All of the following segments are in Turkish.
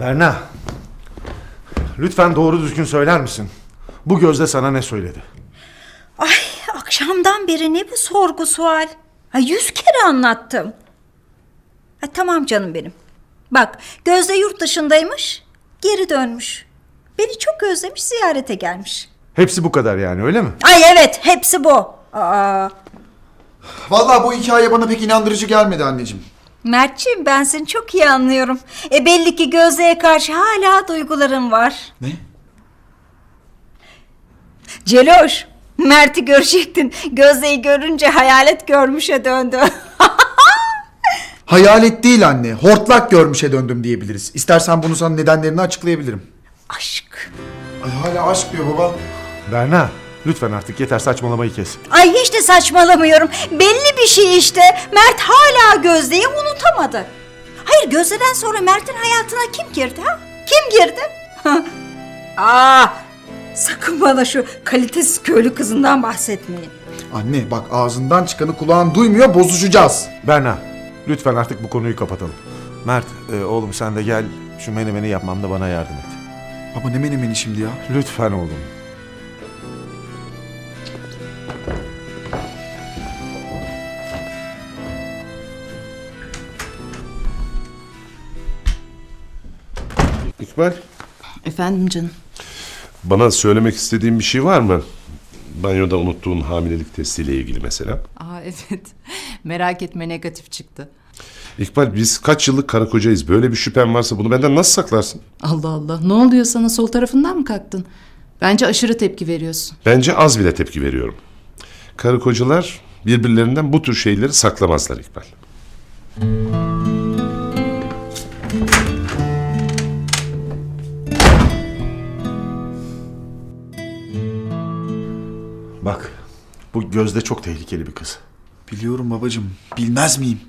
Berna. Lütfen doğru düzgün söyler misin? Bu gözde sana ne söyledi? Ay akşamdan beri ne bu sorgu sual? Ha, yüz kere anlattım. Ha, tamam canım benim. Bak Gözde yurt dışındaymış, geri dönmüş. Beni çok özlemiş, ziyarete gelmiş. Hepsi bu kadar yani öyle mi? Ay evet, hepsi bu. Aa, Vallahi bu hikaye bana pek inandırıcı gelmedi anneciğim. Mertciğim ben seni çok iyi anlıyorum. E belli ki Gözde'ye karşı hala duyguların var. Ne? Celoş, Mert'i görecektin. Gözde'yi görünce hayalet görmüşe döndü. Hayalet değil anne. Hortlak görmüşe döndüm diyebiliriz. İstersen bunu sana nedenlerini açıklayabilirim. Aşk. Ay hala aşk diyor baba. Berna lütfen artık yeter saçmalamayı kes. Ay hiç de saçmalamıyorum. Belli bir şey işte. Mert hala Gözde'yi unutamadı. Hayır Gözde'den sonra Mert'in hayatına kim girdi ha? Kim girdi? Aa, sakın bana şu kalitesiz köylü kızından bahsetmeyin. Anne bak ağzından çıkanı kulağın duymuyor bozuşacağız. Berna lütfen artık bu konuyu kapatalım. Mert e, oğlum sen de gel şu menemeni yapmamda bana yardım et. Baba ne menemeni şimdi ya? Lütfen oğlum. İkbal, Efendim canım. bana söylemek istediğin bir şey var mı? Banyoda unuttuğun hamilelik testiyle ilgili mesela. Aa evet. Merak etme negatif çıktı. İkbal biz kaç yıllık karı kocayız. Böyle bir şüphen varsa bunu benden nasıl saklarsın? Allah Allah. Ne oluyor sana sol tarafından mı kalktın? Bence aşırı tepki veriyorsun. Bence az bile tepki veriyorum. Karı kocalar birbirlerinden bu tür şeyleri saklamazlar İkbal. Bak bu gözde çok tehlikeli bir kız. Biliyorum babacığım. Bilmez miyim?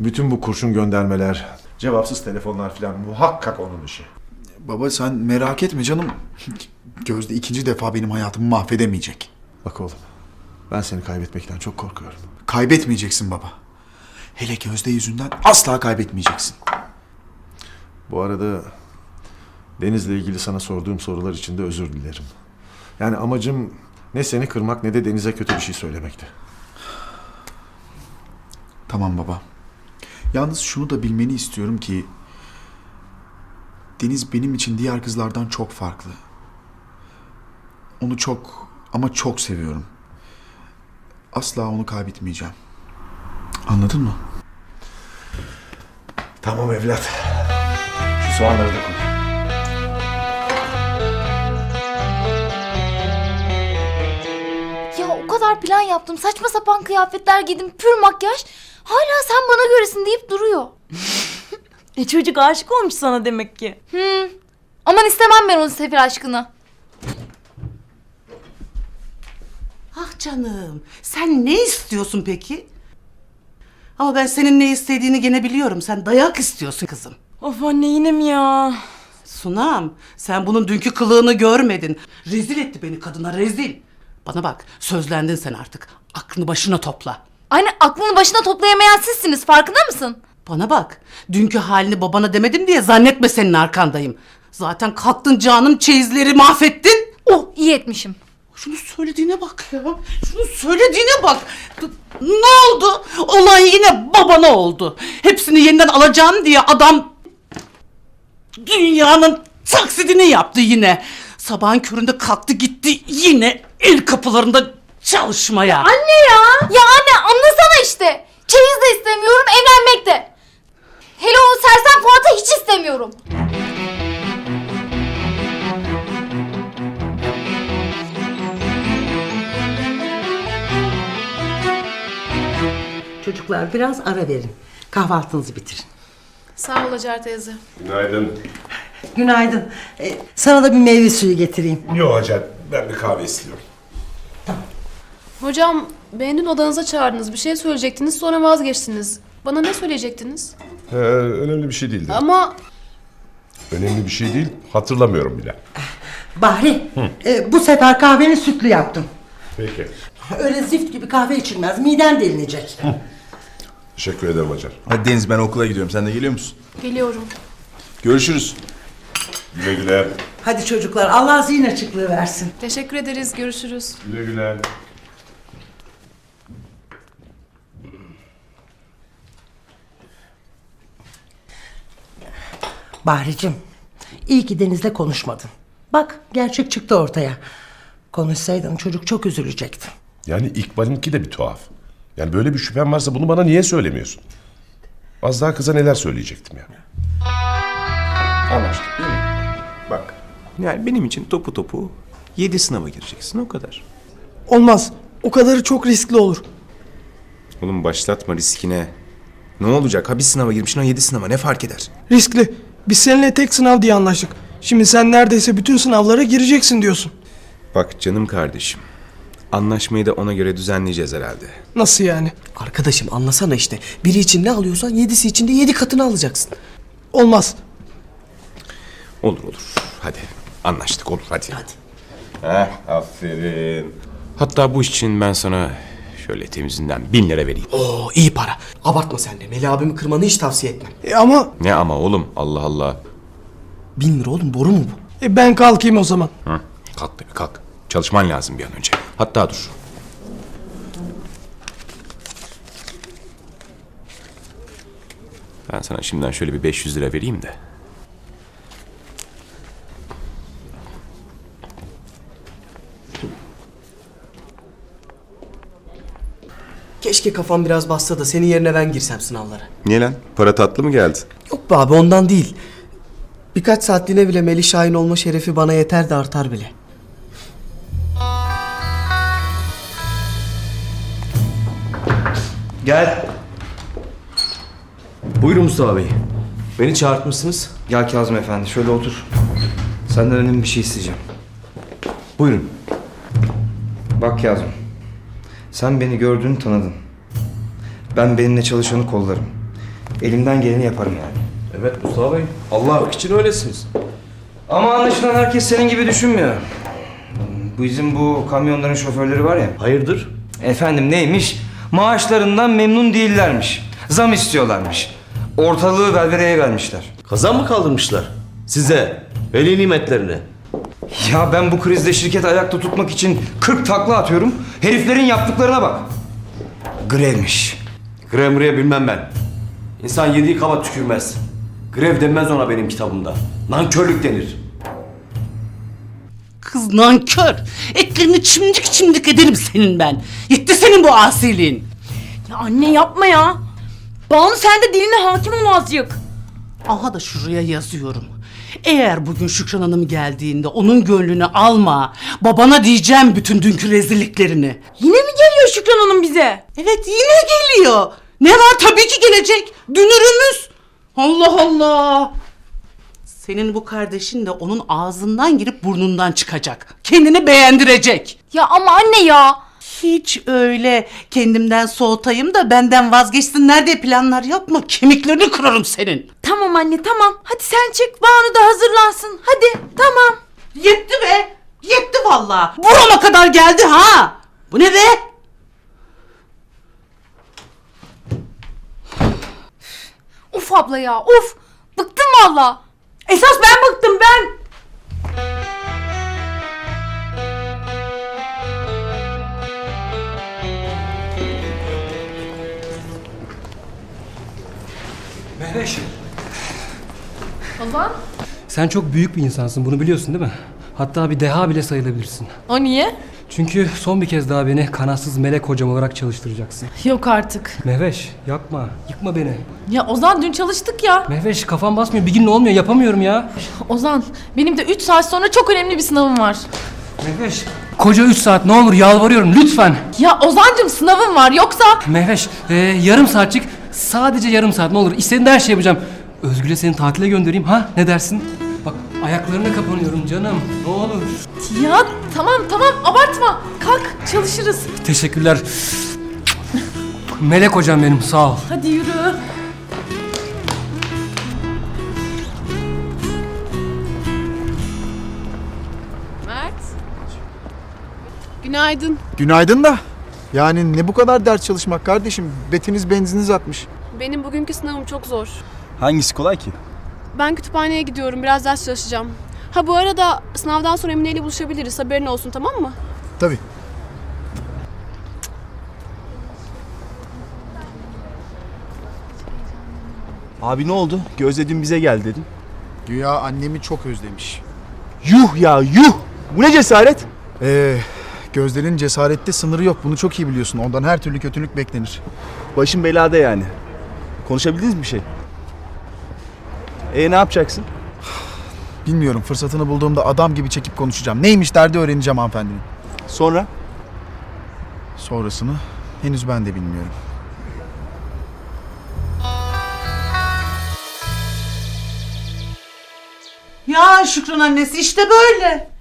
Bütün bu kurşun göndermeler, cevapsız telefonlar falan muhakkak onun işi. Baba sen merak etme canım. Gözde ikinci defa benim hayatımı mahvedemeyecek. Bak oğlum ben seni kaybetmekten çok korkuyorum. Kaybetmeyeceksin baba. Hele Gözde yüzünden asla kaybetmeyeceksin. Bu arada Deniz'le ilgili sana sorduğum sorular için de özür dilerim. Yani amacım ne seni kırmak ne de Deniz'e kötü bir şey söylemekti. Tamam baba. Yalnız şunu da bilmeni istiyorum ki Deniz benim için diğer kızlardan çok farklı. Onu çok ama çok seviyorum. Asla onu kaybetmeyeceğim. Anladın mı? Tamam evlat. Şu soğanları da koy. Kadar plan yaptım. Saçma sapan kıyafetler giydim. Pür makyaj. Hala sen bana göresin deyip duruyor. E çocuk aşık olmuş sana demek ki. Hmm. Aman istemem ben onun sefil aşkını. Ah canım, sen ne istiyorsun peki? Ama ben senin ne istediğini gene biliyorum. Sen dayak istiyorsun kızım. Of anne yine mi ya? Sunam, sen bunun dünkü kılığını görmedin. Rezil etti beni kadına, rezil. Bana bak, sözlendin sen artık. Aklını başına topla. Anne aklını başına toplayamayan sizsiniz. Farkında mısın? Bana bak, dünkü halini babana demedim diye zannetme senin arkandayım. Zaten kalktın canım çeyizleri mahvettin. Oh iyi etmişim. Şunu söylediğine bak ya. Şunu söylediğine bak. Ne oldu? Olay yine babana oldu. Hepsini yeniden alacağım diye adam dünyanın taksidini yaptı yine. Sabahın köründe kalktı gitti yine el kapılarında çalışmaya. Anne ya. Ya anne anlasana işte. Çeyiz de istemiyorum evlenmek de. Hele o sersem Fuat'ı hiç istemiyorum. Çocuklar biraz ara verin. Kahvaltınızı bitirin. Sağ ol Hacer teyze. Günaydın. Günaydın. Ee, sana da bir meyve suyu getireyim. Yok Hacer, ben bir kahve istiyorum. Hocam beni dün odanıza çağırdınız. Bir şey söyleyecektiniz sonra vazgeçtiniz. Bana ne söyleyecektiniz? Ee, önemli bir şey değildi. Ama Önemli bir şey değil, hatırlamıyorum bile. Bahri, e, bu sefer kahveni sütlü yaptım. Peki. Öyle zift gibi kahve içilmez. Miden delinecek. Teşekkür ederim Hacer. Hadi Deniz ben okula gidiyorum. Sen de geliyor musun? geliyorum. Görüşürüz. Güle güle. Hadi çocuklar Allah zihin açıklığı versin. Teşekkür ederiz. Görüşürüz. Güle güle. Bahricim iyi ki Deniz'le konuşmadın. Bak gerçek çıktı ortaya. Konuşsaydın çocuk çok üzülecekti. Yani İkbal'inki de bir tuhaf. Yani böyle bir şüphen varsa bunu bana niye söylemiyorsun? Az daha kıza neler söyleyecektim ya. Anlaştık değil mi? Bak. Yani benim için topu topu 7 sınava gireceksin o kadar. Olmaz. O kadarı çok riskli olur. Oğlum başlatma riskine. Ne olacak? Ha bir sınava girmişsin ha 7 sınava ne fark eder? Riskli. Biz seninle tek sınav diye anlaştık. Şimdi sen neredeyse bütün sınavlara gireceksin diyorsun. Bak canım kardeşim. Anlaşmayı da ona göre düzenleyeceğiz herhalde. Nasıl yani? Arkadaşım anlasana işte. Biri için ne alıyorsan yedisi için de yedi katını alacaksın. Olmaz. Olur olur. Hadi. Anlaştık olur hadi. Hadi. Heh aferin. Hatta bu iş için ben sana şöyle temizinden bin lira vereyim. Oo iyi para. Abartma sen de. Melih abimi kırmanı hiç tavsiye etmem. E ama Ne ama oğlum Allah Allah. Bin lira oğlum boru mu bu? e, ben kalkayım o zaman. Hı. Kalk tabii kalk. Çalışman lazım bir an önce. Hatta dur. Ben sana şimdiden şöyle bir 500 lira vereyim de. Keşke kafam biraz bassa da senin yerine ben girsem sınavlara. Niye lan? Para tatlı mı geldi? Yok be abi ondan değil. Birkaç saatliğine bile Melih Şahin olma şerefi bana yeter de artar bile. Gel. Buyurun Mustafa Bey. Beni çağırtmışsınız. Gel Kazım Efendi şöyle otur. Senden önemli bir şey isteyeceğim. Buyurun. Bak Kazım. Sen beni gördün tanıdın. Ben benimle çalışanı kollarım. Elimden geleni yaparım yani. Evet Mustafa Bey. Allah için öylesiniz. Ama anlaşılan herkes senin gibi düşünmüyor. Bizim bu kamyonların şoförleri var ya. Hayırdır? Efendim neymiş? Maaşlarından memnun değillermiş. Zam istiyorlarmış. Ortalığı velvereye vermişler. Kazan mı kaldırmışlar? Size, veli nimetlerine. Ya ben bu krizde şirketi ayakta tutmak için 40 takla atıyorum. Heriflerin yaptıklarına bak. Grevmiş. Gremriye bilmem ben. İnsan yediği kaba tükürmez. Grev denmez ona benim kitabımda. Nankörlük denir. Kız nankör. Etlerini çimdik çimdik ederim senin ben. Yetti senin bu asiliğin. Ya anne yapma ya. Banu sen de diline hakim ol azıcık. Aha da şuraya yazıyorum. Eğer bugün Şükran Hanım geldiğinde onun gönlünü alma. Babana diyeceğim bütün dünkü rezilliklerini. Yine mi geliyor Şükran Hanım bize? Evet yine geliyor. Ne var tabii ki gelecek. Dünürümüz. Allah Allah. Senin bu kardeşin de onun ağzından girip burnundan çıkacak. Kendini beğendirecek. Ya ama anne ya. Hiç öyle kendimden soğutayım da benden vazgeçsinler diye planlar yapma. Kemiklerini kırarım senin. Tamam anne tamam. Hadi sen çık Banu da hazırlansın. Hadi tamam. Yetti be. Yetti vallahi. Burama kadar geldi ha. Bu ne be? Uf abla ya uf. Bıktım valla. Esas ben bıktım ben. Mehveş. Ozan? Sen çok büyük bir insansın bunu biliyorsun değil mi? Hatta bir deha bile sayılabilirsin. O niye? Çünkü son bir kez daha beni kanatsız melek hocam olarak çalıştıracaksın. Yok artık. Mehveş yapma, yıkma beni. Ya Ozan dün çalıştık ya. Mehveş kafam basmıyor, bir gün olmuyor yapamıyorum ya. Ozan benim de 3 saat sonra çok önemli bir sınavım var. Mehveş. Koca 3 saat ne olur yalvarıyorum lütfen. Ya Ozancım sınavım var yoksa... Mehveş e, yarım saatçik sadece yarım saat ne olur istediğin her şey yapacağım. Özgür'le seni tatile göndereyim ha ne dersin? Bak ayaklarına kapanıyorum canım ne olur. Ya tamam tamam abartma. Kalk çalışırız. Teşekkürler. Melek hocam benim sağ ol. Hadi yürü. Mert. Günaydın. Günaydın da. Yani ne bu kadar ders çalışmak kardeşim? Betiniz benziniz atmış. Benim bugünkü sınavım çok zor. Hangisi kolay ki? Ben kütüphaneye gidiyorum. Biraz ders çalışacağım. Ha bu arada sınavdan sonra Emine ile buluşabiliriz. Haberin olsun tamam mı? Tabii. Abi ne oldu? Gözde dün bize gel dedin. Güya annemi çok özlemiş. Yuh ya yuh! Bu ne cesaret? Ee, Gözde'nin cesarette sınırı yok. Bunu çok iyi biliyorsun. Ondan her türlü kötülük beklenir. Başım belada yani. Konuşabildiniz mi bir şey? E ne yapacaksın? Bilmiyorum. Fırsatını bulduğumda adam gibi çekip konuşacağım. Neymiş derdi öğreneceğim hanımefendinin. Sonra? Sonrasını henüz ben de bilmiyorum. Ya Şükrün annesi işte böyle.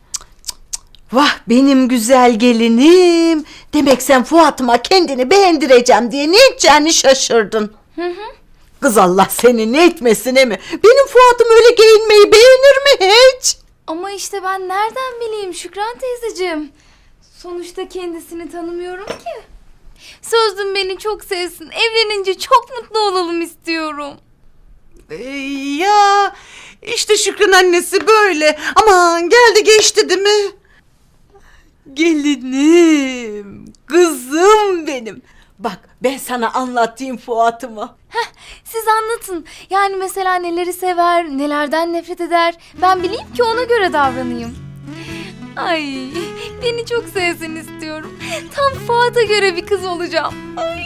Vah benim güzel gelinim. Demek sen Fuat'ıma kendini beğendireceğim diye ne edeceğini şaşırdın. Kız Allah seni ne etmesin mi? Benim Fuat'ım öyle giyinmeyi beğenir mi hiç? Ama işte ben nereden bileyim Şükran teyzeciğim. Sonuçta kendisini tanımıyorum ki. Sözlüm beni çok sevsin. Evlenince çok mutlu olalım istiyorum. Ee, ya işte Şükrün annesi böyle. Aman geldi geçti değil mi? Gelinim, kızım benim. Bak ben sana anlatayım Fuat'ımı. Siz anlatın. Yani mesela neleri sever, nelerden nefret eder. Ben bileyim ki ona göre davranayım. Ay, beni çok sevsin istiyorum. Tam Fuat'a göre bir kız olacağım. Ay.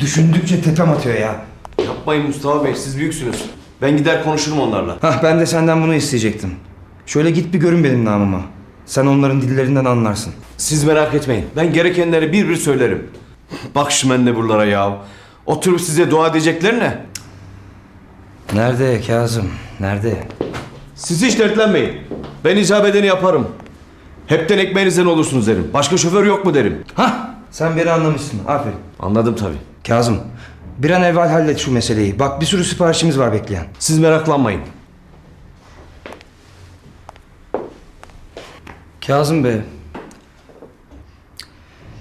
Düşündükçe tepem atıyor ya. Yapmayın Mustafa Bey siz büyüksünüz. Ben gider konuşurum onlarla. Hah ben de senden bunu isteyecektim. Şöyle git bir görün benim namıma. Sen onların dillerinden anlarsın. Siz merak etmeyin. Ben gerekenleri bir bir söylerim. Bak şu mendeburlara ya. Oturup size dua edecekler ne? Nerede Kazım? Nerede? Siz hiç dertlenmeyin. Ben icap edeni yaparım. Hepten ekmeğinizden olursunuz derim. Başka şoför yok mu derim. Hah sen beni anlamışsın. Aferin. Anladım tabii. Kazım bir an evvel hallet şu meseleyi. Bak bir sürü siparişimiz var bekleyen. Siz meraklanmayın. Kazım Bey.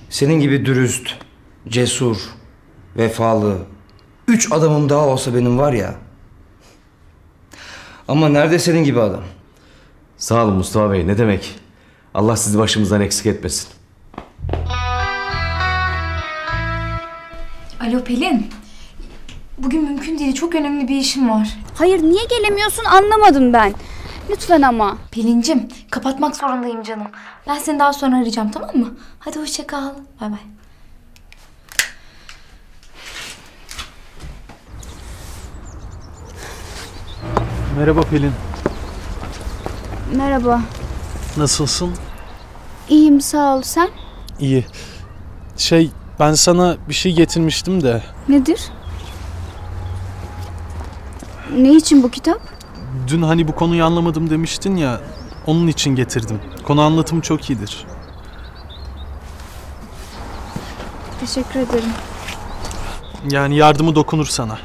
Senin gibi dürüst, cesur, vefalı, üç adamım daha olsa benim var ya. Ama nerede senin gibi adam? Sağ olun Mustafa Bey. Ne demek? Allah sizi başımızdan eksik etmesin. Alo Pelin. Bugün mümkün değil. Çok önemli bir işim var. Hayır niye gelemiyorsun anlamadım ben. Lütfen ama. Pelincim kapatmak zorundayım canım. Ben seni daha sonra arayacağım tamam mı? Hadi hoşça kal. Bay bay. Merhaba Pelin. Merhaba. Nasılsın? İyiyim sağ ol sen. İyi. Şey ben sana bir şey getirmiştim de. Nedir? Ne için bu kitap? Dün hani bu konuyu anlamadım demiştin ya. Onun için getirdim. Konu anlatımı çok iyidir. Teşekkür ederim. Yani yardımı dokunur sana.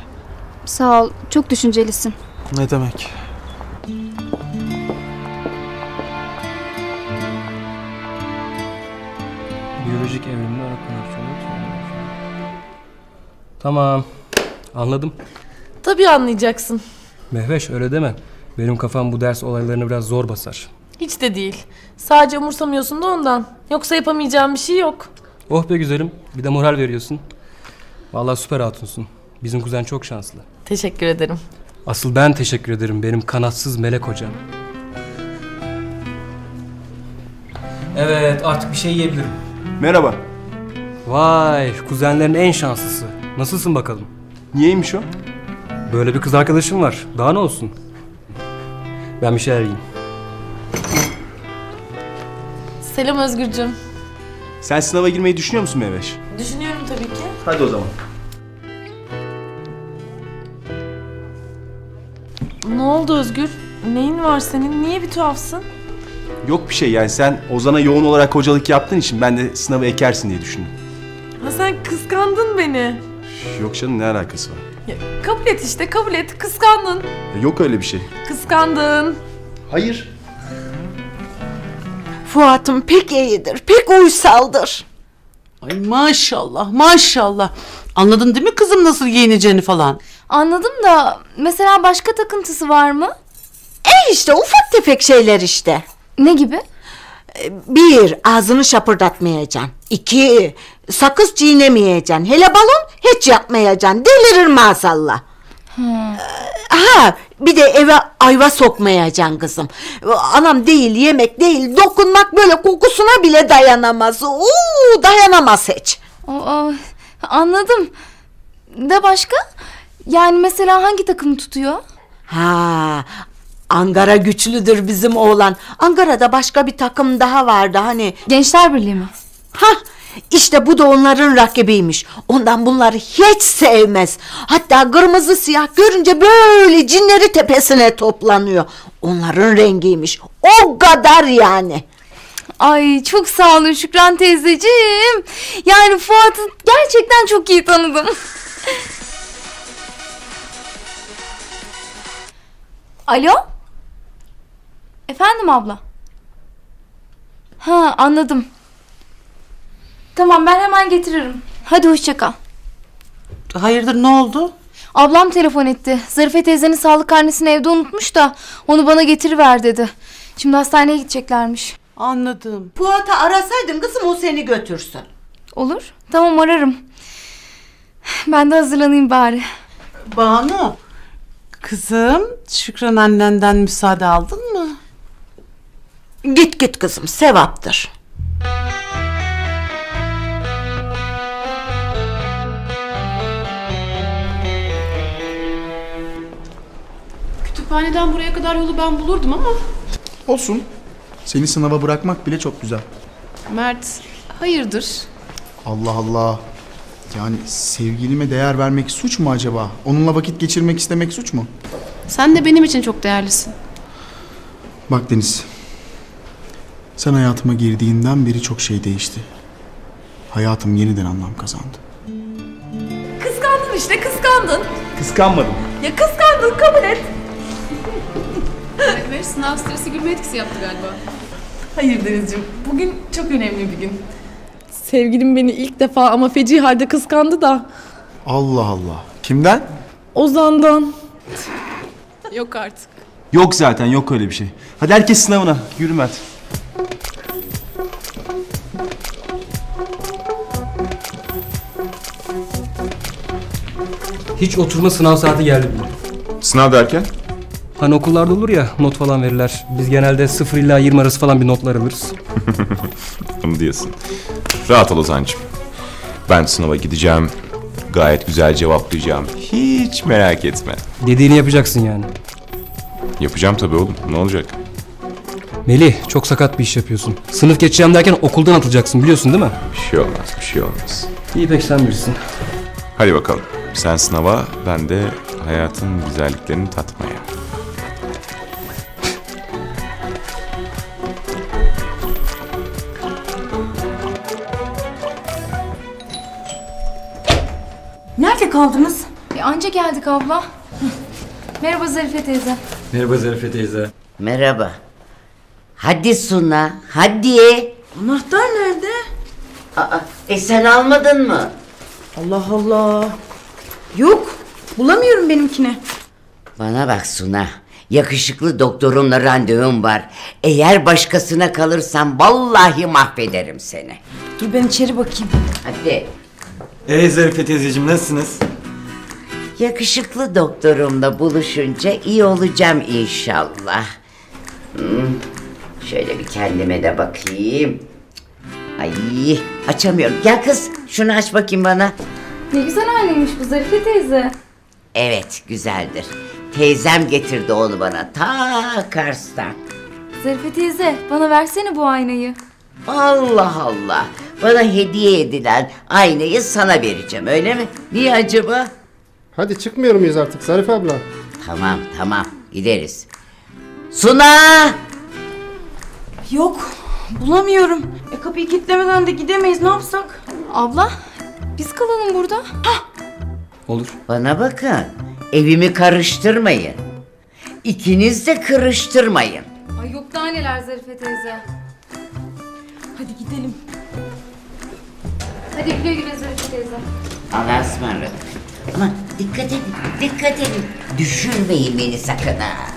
Sağ ol. Çok düşüncelisin. Ne demek? Biyolojik evrimli olarak Tamam. Anladım. Tabii anlayacaksın. Mehveş öyle deme. Benim kafam bu ders olaylarını biraz zor basar. Hiç de değil. Sadece umursamıyorsun da ondan. Yoksa yapamayacağım bir şey yok. Oh be güzelim. Bir de moral veriyorsun. Vallahi süper hatunsun. Bizim kuzen çok şanslı. Teşekkür ederim. Asıl ben teşekkür ederim benim kanatsız melek hocam. Evet artık bir şey yiyebilirim. Merhaba. Vay kuzenlerin en şanslısı. Nasılsın bakalım? Niyeymiş o? Böyle bir kız arkadaşım var. Daha ne olsun? Ben bir şeyler yiyeyim. Selam Özgürcüm. Sen sınava girmeyi düşünüyor musun Mehveş? Düşünüyorum tabii ki. Hadi o zaman. Ne oldu Özgür? Neyin var senin? Niye bir tuhafsın? Yok bir şey yani sen Ozan'a yoğun olarak hocalık yaptığın için ben de sınavı ekersin diye düşündüm. Ha sen kıskandın beni. Yok canım ne alakası var? Ya, kabul et işte kabul et. Kıskandın. Ya Yok öyle bir şey. Kıskandın. Hayır. Fuat'ım pek iyidir, pek uysaldır. Ay maşallah maşallah. Anladın değil mi kızım nasıl giyineceğini falan? Anladım da mesela başka takıntısı var mı? E işte ufak tefek şeyler işte. Ne gibi? Bir, ağzını şapırdatmayacaksın. İki, sakız çiğnemeyeceksin. Hele balon hiç yapmayacaksın. Delirir maazallah. Ha, bir de eve ayva sokmayacaksın kızım. Anam değil, yemek değil, dokunmak böyle kokusuna bile dayanamaz. Uuu, dayanamaz hiç. Aa, anladım. De başka? Yani mesela hangi takımı tutuyor? Ha, Ankara güçlüdür bizim oğlan. Ankara'da başka bir takım daha vardı hani. Gençler Birliği mi? Ha, işte bu da onların rakibiymiş. Ondan bunları hiç sevmez. Hatta kırmızı siyah görünce böyle cinleri tepesine toplanıyor. Onların rengiymiş. O kadar yani. Ay çok sağ olun Şükran teyzeciğim. Yani Fuat'ı gerçekten çok iyi tanıdım. Alo? Efendim abla? Ha anladım. Tamam ben hemen getiririm. Hadi hoşça kal. Hayırdır ne oldu? Ablam telefon etti. Zarife teyzenin sağlık karnesini evde unutmuş da onu bana getiriver dedi. Şimdi hastaneye gideceklermiş. Anladım. Fuat'ı arasaydın kızım o seni götürsün. Olur. Tamam ararım. Ben de hazırlanayım bari. Banu. Kızım Şükran annenden müsaade aldın mı? Git git kızım sevaptır. Kütüphaneden buraya kadar yolu ben bulurdum ama Olsun. Seni sınava bırakmak bile çok güzel. Mert hayırdır? Allah Allah. Yani sevgilime değer vermek suç mu acaba? Onunla vakit geçirmek istemek suç mu? Sen de benim için çok değerlisin. Bak Deniz. Sen hayatıma girdiğinden beri çok şey değişti. Hayatım yeniden anlam kazandı. Kıskandın işte kıskandın. Kıskanmadım. Ya kıskandın kabul et. Demek sınav stresi gülme etkisi yaptı galiba. Hayır Denizciğim bugün çok önemli bir gün. Sevgilim beni ilk defa ama feci halde kıskandı da. Allah Allah. Kimden? Ozan'dan. Yok artık. Yok zaten yok öyle bir şey. Hadi herkes sınavına. Yürü Mert. Hiç oturma sınav saati geldi bile. Sınav derken? Hani okullarda olur ya not falan verirler. Biz genelde 0 ila 20 arası falan bir notlar alırız. Bunu diyorsun. Rahat ol Ozan'cığım. Ben sınava gideceğim. Gayet güzel cevaplayacağım. Hiç merak etme. Dediğini yapacaksın yani. Yapacağım tabii oğlum. Ne olacak? Melih çok sakat bir iş yapıyorsun. Sınıf geçeceğim derken okuldan atılacaksın biliyorsun değil mi? Bir şey olmaz, bir şey olmaz. İyi pek sen bilirsin. Hadi bakalım. Sen sınava, ben de hayatın güzelliklerini tatmaya. Kaldınız? E, anca geldik abla. Merhaba Zarife teyze. Merhaba Zarife teyze. Merhaba. Hadi Suna, hadi. Anahtar nerede? Aa, e sen almadın mı? Allah Allah. Yok. Bulamıyorum benimkini. Bana bak Suna. Yakışıklı doktorumla randevum var. Eğer başkasına kalırsam vallahi mahvederim seni. Dur ben içeri bakayım. Hadi. Ee Zarife teyzeciğim nasılsınız? Yakışıklı doktorumla buluşunca iyi olacağım inşallah. Hmm, Şöyle bir kendime de bakayım. Ay açamıyorum. Gel kız şunu aç bakayım bana. Ne güzel aynaymış bu Zarife teyze. Evet güzeldir. Teyzem getirdi onu bana ta Kars'tan. Zarife teyze bana versene bu aynayı. Allah Allah. Bana hediye edilen aynayı sana vereceğim öyle mi? Niye acaba? Hadi çıkmıyor muyuz artık Zarife abla? Tamam tamam gideriz. Suna! Yok. Bulamıyorum. E kapıyı kilitlemeden de gidemeyiz. Ne yapsak? Abla biz kalalım burada. Olur. Bana bakın. Evimi karıştırmayın. İkiniz de karıştırmayın. Ay yok daha neler Zarife teyze. Hadi gidelim. Hadi güle güle Zarife teyze. Allah'a ısmarladık. Ama dikkat edin, dikkat edin. Düşürmeyin beni sakın ha.